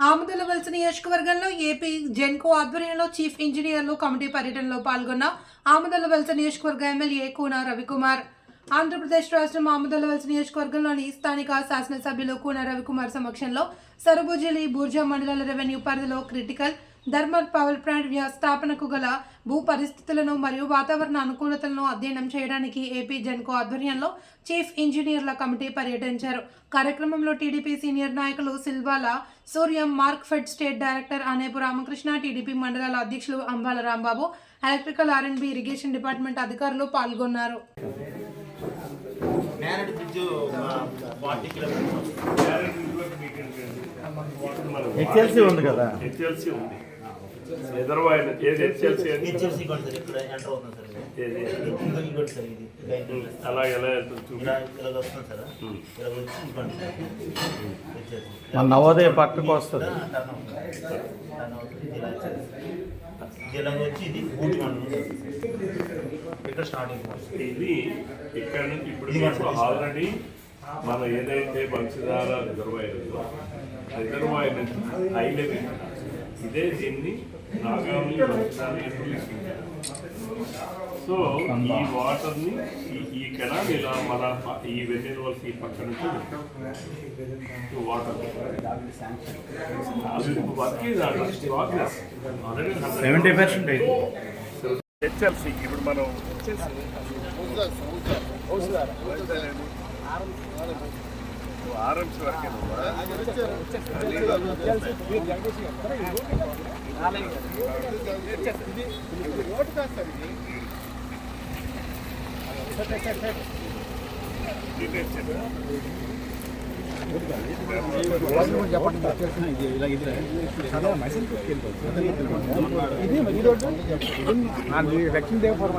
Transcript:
ఆముదల వలస నియోజకవర్గంలో ఏపీ జెన్కో ఆధ్వర్యంలో చీఫ్ ఇంజనీర్లు కమిటీ పర్యటనలో పాల్గొన్న ఆముదల వలస నియోజకవర్గ ఎమ్మెల్యే కూన రవికుమార్. ఆంధ్రప్రదేశ్ రాష్ట్రం ఆముదల వలస నియోజకవర్గంలోని స్థానిక శాసనసభ్యులు కూన రవికుమార్ సమక్షంలో సరుబుజిలి బూర్జా మండలాల రెవెన్యూ పరిధిలో క్రిటికల్ థర్మల్ పవర్ ప్లాంట్ వ్యవస్థాపనకు గల భూ పరిస్థితులను మరియు వాతావరణ అనుకూలతలను అధ్యయనం చేయడానికి ఏపీ జెన్కో ఆధ్వర్యంలో చీఫ్ ఇంజనీర్ల కమిటీ పర్యటించారు. కార్యక్రమంలో టీడీపీ సీనియర్ నాయకులు Silvala Suryam Markfed state director Anepu Ramakrishna TDP మండలాల అధ్యక్షులు Ambala Rambabu electrical R and B irrigation department అధికారులు పాల్గొన్నారు. హెచ్ఎల్సీ ఉంది కదా. హెచ్ఎల్సి ఉంది. ఏది? హెచ్ఎల్సి కూడా సార్ ఇక్కడ ఎంటర్ అవుతుంది సార్ ఇది? ఏది? ఇంకో ఇంకోటి సార్ ఇది. బయట అలా ఎలా వెళ్తుంది చూపి ఇలా ఇలా వస్తుంది సార్. ఇలా వచ్చి ఇంకోటి హెచ్ఎఫ్సి మన నవోదయ పక్కకు వస్తుంది. ఇలా వచ్చి ఇది బూట్ ఇక్కడ. ఇది ఇక్కడ నుంచి ఇప్పుడు ఆల్రెడీ మనం ఏదైతే Vamsadhara reservoir reservoir high level ఇదే దీన్ని సో ఈ వాటర్ని ఈ ఈ కెనాల్ ఇలా మన ఈ వెన్నెలవలసి ఈ పక్క నుంచి వాటర్ సెవెంటీ పర్సెంట్ అయింది హెచ్ఎల్సి ఇప్పుడు మనం ಆರ್ ಎಂ ಸಿ ವರಕೇನು ವ್ಯಕ್ತಿ ದೇವಪರಮ